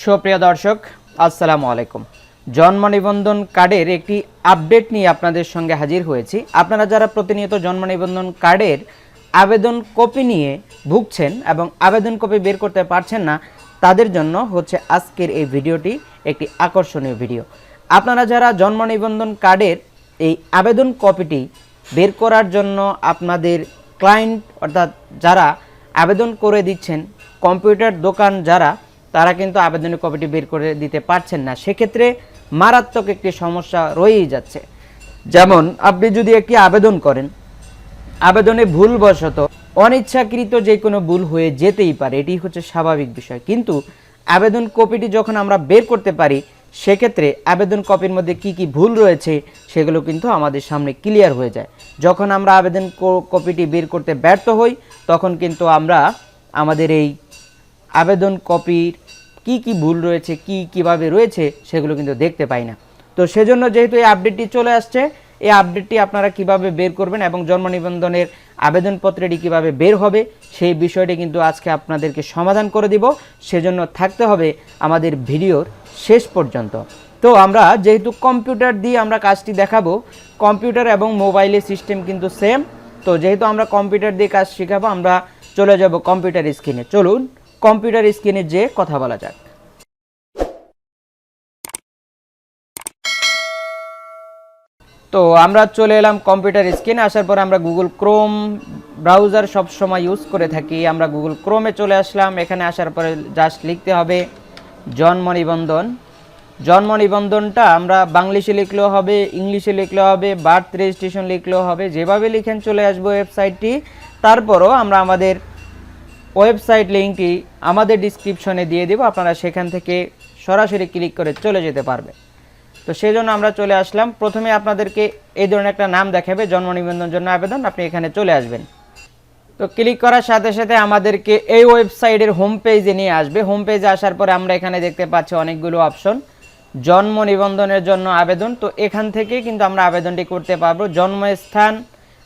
সুপ্রিয় দর্শক, আসসালামু আলাইকুম। জন্ম নিবন্ধন কার্ডের একটি আপডেট নিয়ে আপনাদের সঙ্গে হাজির হয়েছি। আপনারা যারা প্রতিনিয়ত জন্ম নিবন্ধন কার্ডের আবেদন কপি নিয়ে ভুগছেন এবং আবেদন কপি বের করতে পারছেন না, তাদের জন্য হচ্ছে আজকের এই ভিডিওটি একটি আকর্ষণীয় ভিডিও। আপনারা যারা জন্ম নিবন্ধন কার্ডের এই আবেদন কপিটি বের করার জন্য আপনাদের ক্লায়েন্ট অর্থাৎ যারা আবেদন করে দিচ্ছেন, কম্পিউটার দোকান যারা তারা কিন্তু আবেদনের কপিটি বের করে দিতে পারছেন না। সেক্ষেত্রে মারাত্মক একটি সমস্যা রয়েই যাচ্ছে। যেমন, আপনি যদি একটি আবেদন করেন, আবেদনে ভুলবশত অনিচ্ছাকৃত যে কোনো ভুল হয়ে যেতেই পারে, এটি হচ্ছে স্বাভাবিক বিষয়। কিন্তু আবেদন কপিটি যখন আমরা বের করতে পারি, সেক্ষেত্রে আবেদন কপির মধ্যে কি কি ভুল রয়েছে, সেগুলো কিন্তু আমাদের সামনে ক্লিয়ার হয়ে যায়। যখন আমরা আবেদন কপিটি বের করতে ব্যর্থ হই, তখন কিন্তু আমরা আমাদের এই আবেদন কপির কি কি ভুল রয়েছে, কি কীভাবে রয়েছে, সেগুলো কিন্তু দেখতে পাই না। তো সেজন্য যেহেতু এই আপডেটটি চলে আসছে, এই আপডেটটি আপনারা কীভাবে বের করবেন এবং জন্ম নিবন্ধনের আবেদনপত্রটি কীভাবে বের হবে, সেই বিষয়টি কিন্তু আজকে আপনাদেরকে সমাধান করে দিব। সেজন্য থাকতে হবে আমাদের ভিডিওর শেষ পর্যন্ত। তো আমরা যেহেতু কম্পিউটার দিয়ে আমরা কাজটি দেখাবো, কম্পিউটার এবং মোবাইলের সিস্টেম কিন্তু সেম তো যেহেতু আমরা কম্পিউটার দিয়ে কাজ শেখাবো, আমরা চলে যাব কম্পিউটার স্ক্রিনে। চলুন কম্পিউটার স্ক্রিনে যে কথা বলা যাক। তো আমরা চলে এলাম কম্পিউটার স্ক্রিনে, আসার পরে আমরা গুগল ক্রোম ব্রাউজার সব সময় ইউজ করে থাকি। আমরা গুগল ক্রোমে চলে আসলাম, এখানে আসার পরে জাস্ট লিখতে হবে জন্ম নিবন্ধন। জন্ম নিবন্ধনটা আমরা বাংলিশে লিখলেও হবে, ইংলিশে লিখলেও হবে, বার্থ রেজিস্ট্রেশন লিখলেও হবে, যেভাবে লিখেন চলে আসব ওয়েবসাইটটি। তারপরও আমরা আমাদের ওয়েবসাইট লিঙ্কটি আমাদের ডিসক্রিপশনে দিয়ে দেবো, আপনারা সেখান থেকে সরাসরি ক্লিক করে চলে যেতে পারবে তো সেই জন্য আমরা চলে আসলাম। প্রথমে আপনাদেরকে এই ধরনের একটা নাম দেখাবে, জন্ম নিবন্ধন জন্য আবেদন, আপনি এখানে চলে আসবেন। তো ক্লিক করার সাথে সাথে আমাদেরকে এই ওয়েবসাইটের হোম পেজে নিয়ে আসবে। হোম পেজে আসার পরে আমরা এখানে দেখতে পাচ্ছি অনেকগুলো অপশন জন্ম নিবন্ধনের জন্য আবেদন। তো এখান থেকে কিন্তু আমরা আবেদনটি করতে পারব। জন্মস্থান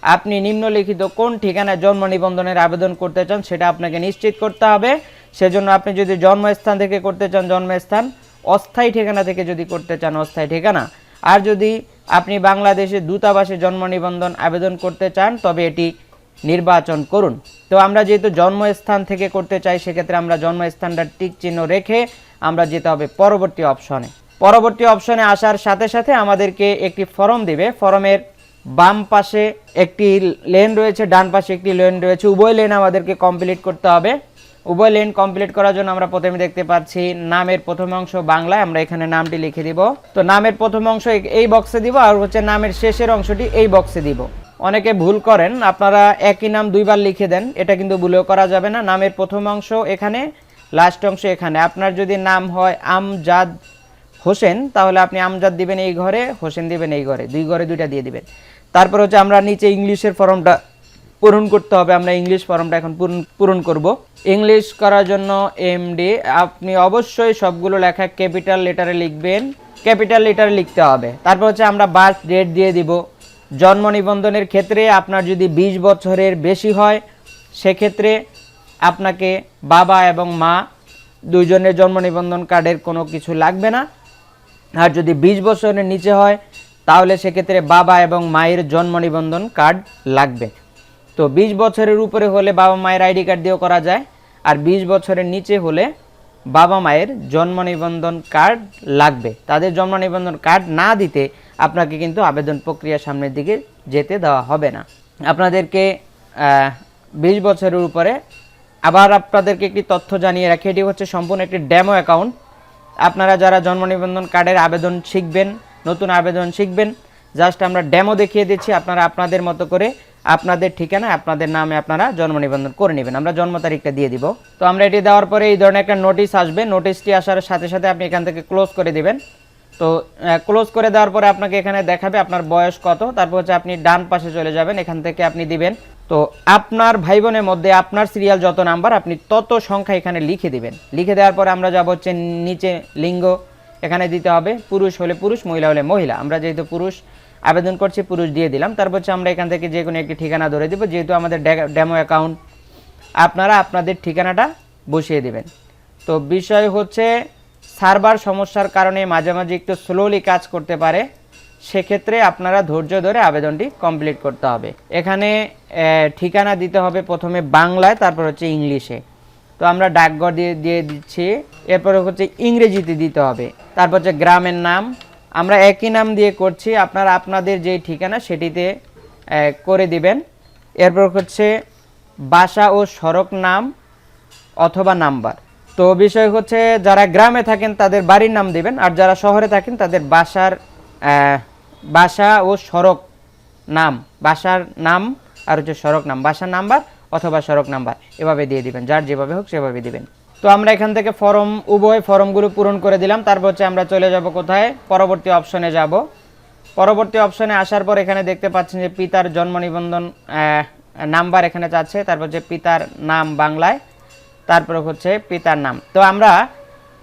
আপনি নিম্নলিখিত কোন ঠিকানায় জন্ম নিবন্ধনের আবেদন করতে চান সেটা আপনাকে নিশ্চিত করতে হবে। সেজন্য আপনি যদি জন্মস্থান থেকে করতে চান, জন্মস্থান, অস্থায়ী ঠিকানা থেকে যদি করতে চান, অস্থায়ী ঠিকানা। আর যদি আপনি বাংলাদেশে দূতাবাসে জন্ম নিবন্ধন আবেদন করতে চান, তবে এটি নির্বাচন করুন। তো আমরা যেহেতু জন্মস্থান থেকে করতে চাই, সেক্ষেত্রে আমরা জন্মস্থানটা টিক চিহ্ন রেখে আমরা যেতে হবে পরবর্তী অপশনে। পরবর্তী অপশনে আসার সাথে সাথে আমাদেরকে একটি ফর্ম দিবে। ফর্মের বাম পাশে একটি লেন রয়েছে, ডান পাশে একটি লেন রয়েছে। উভয় লেন আমাদেরকে কমপ্লিট করতে হবে। উভয় লেন কমপ্লিট করার জন্য আমরা প্রথমে দেখতে পাচ্ছি নামের প্রথম অংশ বাংলায়। আমরা এখানে নামটি লিখে দিব। তো নামের প্রথম অংশ এই- বক্সে দিব আর হচ্ছে নামের শেষের অংশটি এই বক্সে দিব। অনেকে ভুল করেন, আপনারা একই নাম দুইবার লিখে দেন, এটা কিন্তু ভুলেও করা যাবে না। নামের প্রথম অংশ এখানে লাস্ট অংশ এখানে। আপনার যদি নাম হয় আমজাদ হোসেন, তাহলে আপনি আমজাদ দিবেন এই ঘরে, হোসেন দিবেন এই ঘরে। দুই ঘরে দুইটা দিয়ে দিবেন। তারপর হচ্ছে আমরা নিচে ইংলিশের ফর্মটা পূরণ করতে হবে, আমরা ইংলিশ ফর্মটা এখন পূরণ পূরণ করব। ইংলিশ করার জন্য এমডি আপনি অবশ্যই সবগুলো লেখা ক্যাপিটাল লেটারে লিখবেন, ক্যাপিটাল লেটারে লিখতে হবে। তারপর হচ্ছে আমরা বার্থ ডেট দিয়ে দিব। জন্ম নিবন্ধনের ক্ষেত্রে আপনার যদি বিশ বছরের বেশি হয়, সেক্ষেত্রে আপনাকে বাবা এবং মা দুইজনের জন্ম নিবন্ধন কার্ডের কোনো কিছু লাগবে না। আর যদি বিশ বছরের নিচে হয় তাহলে সেক্ষেত্রে বাবা এবং মায়ের জন্ম নিবন্ধন কার্ড লাগবে। তো বিশ বছরের উপরে হলে বাবা মায়ের আইডি কার্ড দিয়েও করা যায়, আর বিশ বছরের নিচে হলে বাবা মায়ের জন্ম নিবন্ধন কার্ড লাগবে। তাদের জন্ম নিবন্ধন কার্ড না দিতে আপনাকে কিন্তু আবেদন প্রক্রিয়া সামনের দিকে যেতে দেওয়া হবে না। আপনাদেরকে বিশ বছরের উপরে আবার আপনাদেরকে একটি তথ্য জানিয়ে রাখি, এটি হচ্ছে সম্পূর্ণ একটি ডেমো অ্যাকাউন্ট। আপনারা যারা জন্ম নিবন্ধন কার্ডের আবেদন শিখবেন নতুন আবেদন শিখবেন। জাস্ট আমরা ডেমো দেখিয়ে দিচ্ছি, আপনারা আপনাদের মতো করে আপনাদের ঠিকানা আপনাদের নামে আপনারা জন্ম নিবন্ধন করে নেবেন। আমরা জন্ম তারিখটা দিয়ে দিব। তো আমরা এটি দেওয়ার পরে এই ধরনের একটা নোটিশ আসবে। নোটিশটি আসার সাথে সাথে আপনি এখান থেকে ক্লোজ করে দিবেন। তো ক্লোজ করে দেওয়ার পরে আপনাকে এখানে দেখাবে আপনার বয়স কত। তারপর হচ্ছে আপনি ডান পাশে চলে যাবেন, এখান থেকে আপনি দিবেন। তো আপনার ভাই বোনের মধ্যে আপনার সিরিয়াল যত নাম্বার আপনি তত সংখ্যা এখানে লিখে দিবেন। লিখে দেওয়ার পরে আমরা যাব হচ্ছে নিচে লিঙ্গ এখানে দিতে হবে পুরুষ হলে পুরুষ, মহিলা হলে মহিলা। আমরা যেহেতু পুরুষ, আবেদন করছি, পুরুষ দিয়ে দিলাম। তারপর হচ্ছে আমরা এখান থেকে যে কোনো একটি ঠিকানা ধরে দিব, যেহেতু আমাদের ডেমো অ্যাকাউন্ট, আপনারা আপনাদের ঠিকানাটা বসিয়ে দেবেন। তো বিষয় হচ্ছে, সার্ভার সমস্যার কারণে মাঝে মাঝে একটু স্লোলি কাজ করতে পারে, সেক্ষেত্রে আপনারা ধৈর্য ধরে আবেদনটি কমপ্লিট করতে হবে। এখানে ঠিকানা দিতে হবে প্রথমে বাংলায়, তারপর হচ্ছে ইংলিশে। তো আমরা ডাকঘর দিয়ে দিয়ে দিচ্ছি। এরপরে হচ্ছে ইংরেজিতে দিতে হবে। তারপর হচ্ছে গ্রামের নাম। আমরা একই নাম দিয়ে করছি। আপনারা আপনাদের যে ঠিকানা সেটিতে করে দিবেন। এরপর হচ্ছে বাসা ও সড়ক নাম অথবা নাম্বার। তো বিষয় হচ্ছে যারা গ্রামে থাকেন তাদের বাড়ির নাম দিবেন আর যারা শহরে থাকেন তাদের বাসার বাসা ও সড়ক নাম বাসার নাম আর হচ্ছে সড়ক নাম বাসার নাম্বার অথবা সড়ক নাম্বার, এভাবে দিয়ে দিবেন, যার যেভাবে হোক সেভাবে দিবেন। তো আমরা এখান থেকে ফর্ম, উভয় ফর্মগুলো পূরণ করে দিলাম, তারপর হচ্ছে আমরা চলে যাব কোথায়? পরবর্তী অপশনে যাব। পরবর্তী অপশনে আসার পর এখানে দেখতে পাচ্ছেন যে পিতার জন্ম নিবন্ধন নাম্বার এখানে চাচ্ছে তারপর হচ্ছে পিতার নাম বাংলায়, তারপর হচ্ছে পিতার নাম। তো আমরা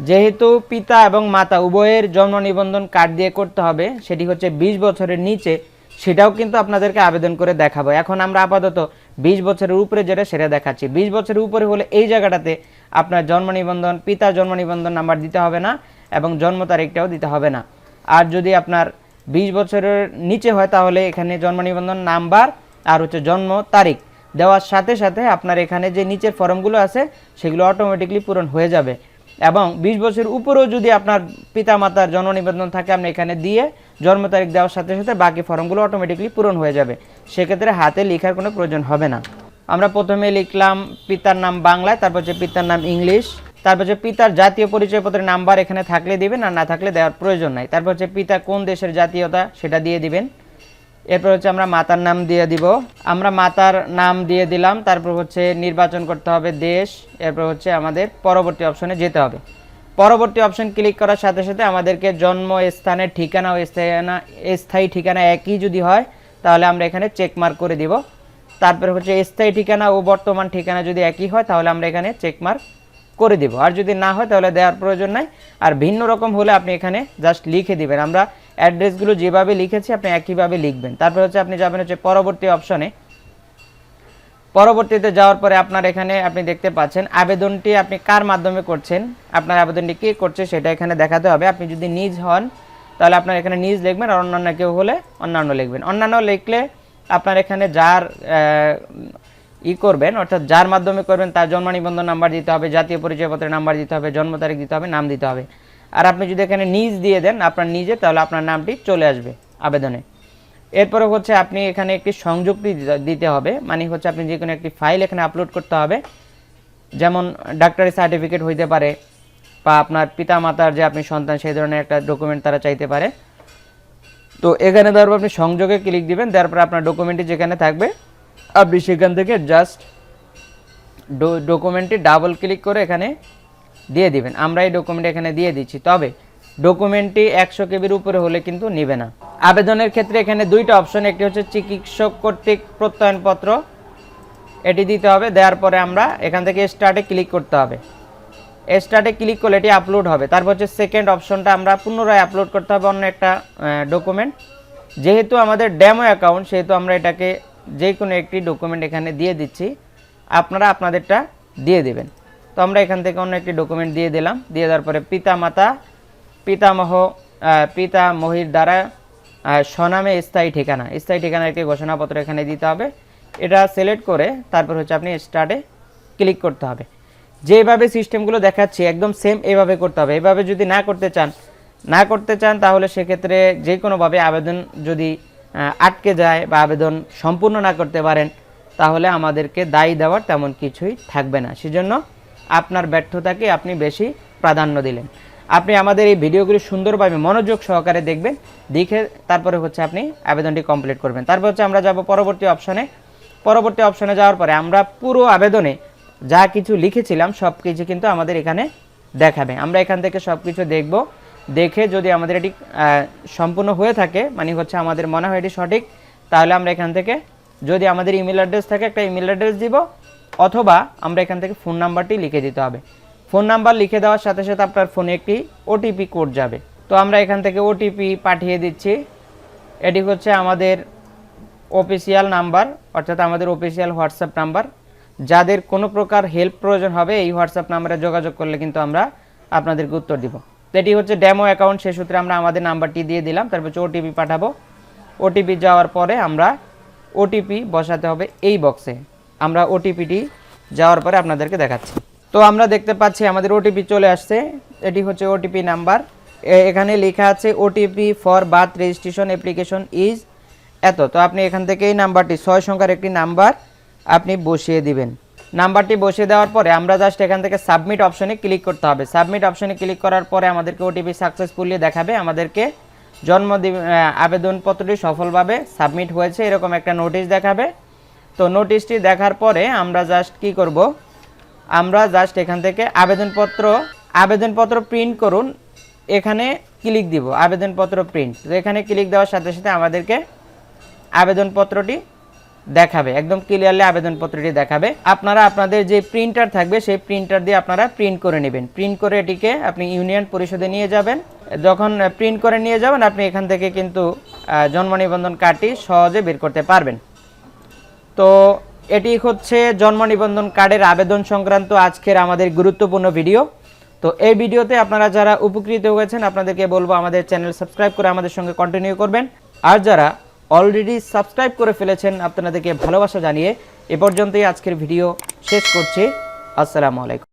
যেহেতু পিতা এবং মাতা উভয়ের জন্ম নিবন্ধন কার্ড দিয়ে করতে হবে, সেটি হচ্ছে বিশ বছরের নিচে, সেটাও কিন্তু আপনাদেরকে আবেদন করে দেখাবো। এখন আমরা আপাতত বিশ বছরের উপরে যেটা, সেটা দেখাচ্ছি। বিশ বছরের উপরে হলে এই জায়গাটাতে আপনার জন্ম নিবন্ধন, পিতার জন্ম নিবন্ধন নাম্বার দিতে হবে না এবং জন্ম তারিখটাও দিতে হবে না। আর যদি আপনার বিশ বছরের নিচে হয়, তাহলে এখানে জন্ম নিবন্ধন নাম্বার আর হচ্ছে জন্ম তারিখ দেওয়ার সাথে সাথে আপনার এখানে যে নিচের ফর্মগুলো আছে, সেগুলো অটোমেটিকলি পূরণ হয়ে যাবে। এবং বিশ বছর উপরেও যদি আপনার পিতা মাতার জন্ম নিবন্ধন থাকে, আপনি এখানে দিয়ে জন্ম তারিখ দেওয়ার সাথে সাথে বাকি ফর্মগুলো অটোমেটিকলি পূরণ হয়ে যাবে। সেক্ষেত্রে হাতে লেখার কোনো প্রয়োজন হবে না। আমরা প্রথমে লিখলাম পিতার নাম বাংলায় তারপর হচ্ছে পিতার নাম ইংলিশ, তারপর হচ্ছে পিতার জাতীয় পরিচয়পত্রের নাম্বার এখানে থাকলে দিবেন, আর না থাকলে দেওয়ার প্রয়োজন নাই। তারপর হচ্ছে পিতা কোন দেশের জাতীয়তা সেটা দিয়ে দিবেন। এরপর হচ্ছে আমরা মাতার নাম দিয়ে দিব। আমরা মাতার নাম দিয়ে দিলাম, তারপর হচ্ছে নির্বাচন করতে হবে দেশ, এরপর হচ্ছে আমাদের পরবর্তী অপশনে যেতে হবে। পরবর্তী অপশন ক্লিক করার সাথে সাথে আমাদেরকে জন্ম, স্থানের ঠিকানা ও স্থায়ী স্থায়ী ঠিকানা একই যদি হয়, তাহলে আমরা এখানে চেক মার্ক করে দিব। তারপর হচ্ছে স্থায়ী ঠিকানা ও বর্তমান ঠিকানা যদি একই হয়, তাহলে আমরা এখানে চেক মার্ক করে দিব। আর যদি না হয়, তাহলে দেওয়ার প্রয়োজন নাই। আর ভিন্ন রকম হলে আপনি এখানে জাস্ট লিখে দিবেন। আমরা অ্যাড্রেসগুলো যেভাবে লিখেছি আপনি একইভাবে লিখবেন। তারপর হচ্ছে আপনি যাবেন হচ্ছে পরবর্তী অপশনে। পরবর্তীতে যাওয়ার পরে আপনার এখানে আপনি দেখতে পাচ্ছেন আবেদনটি আপনি কার মাধ্যমে করছেন, আপনার আবেদনটি কে করছে সেটা এখানে দেখাতে হবে। আপনি যদি নিজ হন, তাহলে আপনার এখানে নিজ লিখবেন আর অন্যান্য কেউ হলে অন্যান্য লিখবেন। অন্যান্য লিখলে আপনার এখানে যার ই করবেন, অর্থাৎ যার মাধ্যমে করবেন তার জন্ম নিবন্ধন নাম্বার দিতে হবে, জাতীয় পরিচয়পত্রের নাম্বার দিতে হবে, জন্ম তারিখ দিতে হবে, নাম দিতে হবে। আর আপনি যদি এখানে নিজ দিয়ে দেন আপনার নিজে, তাহলে আপনার নামটি চলে আসবে আবেদনে। এরপরে হচ্ছে আপনি এখানে একটি সংযুক্তি দিতে- হবে মানে হচ্ছে আপনি যে কোনো একটি ফাইল এখানে আপলোড করতে হবে। যেমন ডাক্তারি সার্টিফিকেট হইতে পারে, বা আপনার পিতা মাতার যে আপনি সন্তান, সেই ধরনের একটা ডকুমেন্ট তারা চাইতে পারে। তো এখানে পর আপনি সংযোগে ক্লিক দিবেন, দেওয়ার পর আপনার ডকুমেন্টটি যেখানে থাকবে, আপনি সেখান থেকে জাস্ট ডকুমেন্টটি ডাবল ক্লিক করে এখানে দিয়ে দিবেন। আমরা এই ডকুমেন্ট এখানে দিয়ে দিচ্ছি। তবে ডকুমেন্টটি একশো কেবির উপরে হলে কিন্তু নেবে না। আবেদনের ক্ষেত্রে এখানে দুইটা অপশন একটি হচ্ছে চিকিৎসক কর্তৃক প্রত্যয়নপত্র, এটি দিতে হবে, দেওয়ার পরে আমরা এখান থেকে স্টার্টে ক্লিক করতে হবে। স্টার্টে ক্লিক করলে এটি আপলোড হবে। তারপর হচ্ছে সেকেন্ড অপশনটা আমরা পুনরায় আপলোড করতে হবে অন্য একটা ডকুমেন্ট যেহেতু আমাদের ড্যামো অ্যাকাউন্ট সেহেতু আমরা এটাকে যে কোনো একটি ডকুমেন্ট এখানে দিয়ে দিচ্ছি। আপনারা আপনাদেরটা দিয়ে দেবেন। তো আমরা এখান থেকে অন্য একটি ডকুমেন্ট দিয়ে দিলাম। দিয়ে দেওয়ার পরে পিতা মাতা পিতামহ আহ, পিতা মহির দ্বারা স্বনামে স্থায়ী ঠিকানা। স্থায়ী ঠিকানার একটি ঘোষণাপত্র এখানে দিতে হবে। এটা সিলেক্ট করে তারপর হচ্ছে আপনি স্টার্টে ক্লিক করতে হবে। যেভাবে সিস্টেমগুলো দেখাচ্ছি একদম সেম এভাবে করতে হবে। এভাবে যদি না করতে চান না করতে চান তাহলে সেক্ষেত্রে যে কোনোভাবে আবেদন যদি আটকে যায় বা আবেদন সম্পূর্ণ না করতে পারেন তাহলে আমাদেরকে দায়ী দেওয়ার তেমন কিছুই থাকবে না। সেজন্য আপনার ব্যর্থতাকে আপনি বেশি প্রাধান্য দিলেন। আপনি আমাদের এই ভিডিওগুলি সুন্দরভাবে মনোযোগ সহকারে দেখবেন, দেখে তারপরে হচ্ছে আপনি আবেদনটি কমপ্লিট করবেন। তারপর হচ্ছে আমরা যাব পরবর্তী অপশনে পরবর্তী অপশনে যাওয়ার পরে আমরা পুরো আবেদনে যা কিছু লিখেছিলাম, সব কিছু কিন্তু আমাদের এখানে দেখাবে। আমরা এখান থেকে সব কিছু দেখব। দেখে যদি আমাদের এটি সম্পূর্ণ হয়ে থাকে মানে হচ্ছে আমাদের মনে হয় এটি সঠিক, তাহলে আমরা এখান থেকে যদি আমাদের ইমেল অ্যাড্রেস থাকে, একটা ইমেল অ্যাড্রেস দিব। অথবা আমরা এখান থেকে ফোন নাম্বারটি লিখে দিতে হবে। ফোন নাম্বার লিখে দেওয়ার সাথে সাথে আপনার ফোনে একটি ওটিপি কোড যাবে। তো আমরা এখান থেকে ওটিপি পাঠিয়ে দিচ্ছি। এটি হচ্ছে আমাদের অফিসিয়াল নাম্বার অর্থাৎ আমাদের অফিসিয়াল হোয়াটসঅ্যাপ নাম্বার যাদের কোনো প্রকার হেল্প প্রয়োজন হবে, এই হোয়াটসঅ্যাপ নাম্বারে যোগাযোগ করলে কিন্তু আমরা আপনাদেরকে উত্তর দিব। এটি হচ্ছে ডেমো অ্যাকাউন্ট সে সূত্রে আমরা আমাদের নাম্বারটি দিয়ে দিলাম। তারপর হচ্ছে ওটিপি পাঠাবো। ওটিপি যাওয়ার পরে আমরা ওটিপি বসাতে হবে এই বক্সে আমরা ওটিপিটি যাওয়ার পরে আপনাদেরকে দেখাচ্ছি। তো আমরা দেখতে পাচ্ছি আমাদের ওটিপি চলে আসছে। এটি হচ্ছে ওটিপি নাম্বার। এখানে লেখা আছে OTP for birth registration application is এত। তো আপনি এখান থেকে এই নাম্বারটি ছয় সংখ্যার একটি নাম্বার আপনি বসিয়ে দিবেন। নাম্বারটি বসিয়ে দেওয়ার পরে আমরা জাস্ট এখান থেকে সাবমিট অপশনে ক্লিক করতে হবে। সাবমিট অপশনে ক্লিক করার পরে আমাদেরকে ওটিপি সাকসেসফুলি দেখাবে। আমাদেরকে জন্ম দিব- আহ, আবেদনপত্রটি সফলভাবে সাবমিট হয়েছে। এরকম একটা নোটিশ দেখাবে। তো নোটিশটি দেখার পরে আমরা জাস্ট কি করব? আমরা জাস্ট এখান থেকে আবেদনপত্র আবেদনপত্র প্রিন্ট করুন। এখানে ক্লিক দিব, আবেদনপত্র প্রিন্ট তো এখানে ক্লিক দেওয়ার সাথে সাথে আমাদেরকে আবেদনপত্রটি দেখাবে, একদম ক্লিয়ারলি আবেদনপত্রটি দেখাবে। আপনারা আপনাদের যে প্রিন্টার থাকবে, সেই প্রিন্টার দিয়ে আপনারা প্রিন্ট করে নেবেন। প্রিন্ট করে এটিকে আপনি ইউনিয়ন পরিষদে নিয়ে যাবেন। যখন প্রিন্ট করে নিয়ে যাবেন, আপনি এখান থেকে কিন্তু জন্ম নিবন্ধন কার্ডটি সহজে বের করতে পারবেন। তো এটি হচ্ছে জন্ম নিবন্ধন কার্ডের আবেদন সংক্রান্ত আজকের আমাদের গুরুত্বপূর্ণ ভিডিও। তো এই ভিডিওতে আপনারা যারা উপকৃত হয়েছেন, আপনাদেরকে বলব আমাদের চ্যানেল সাবস্ক্রাইব করে আমাদের সঙ্গে কন্টিনিউ করবেন। আর যারা অলরেডি সাবস্ক্রাইব করে ফেলেছেন, আপনাদেরকে ভালোবাসা জানিয়ে এ পর্যন্তই আজকের ভিডিও শেষ করছি। আসসালামু আলাইকুম।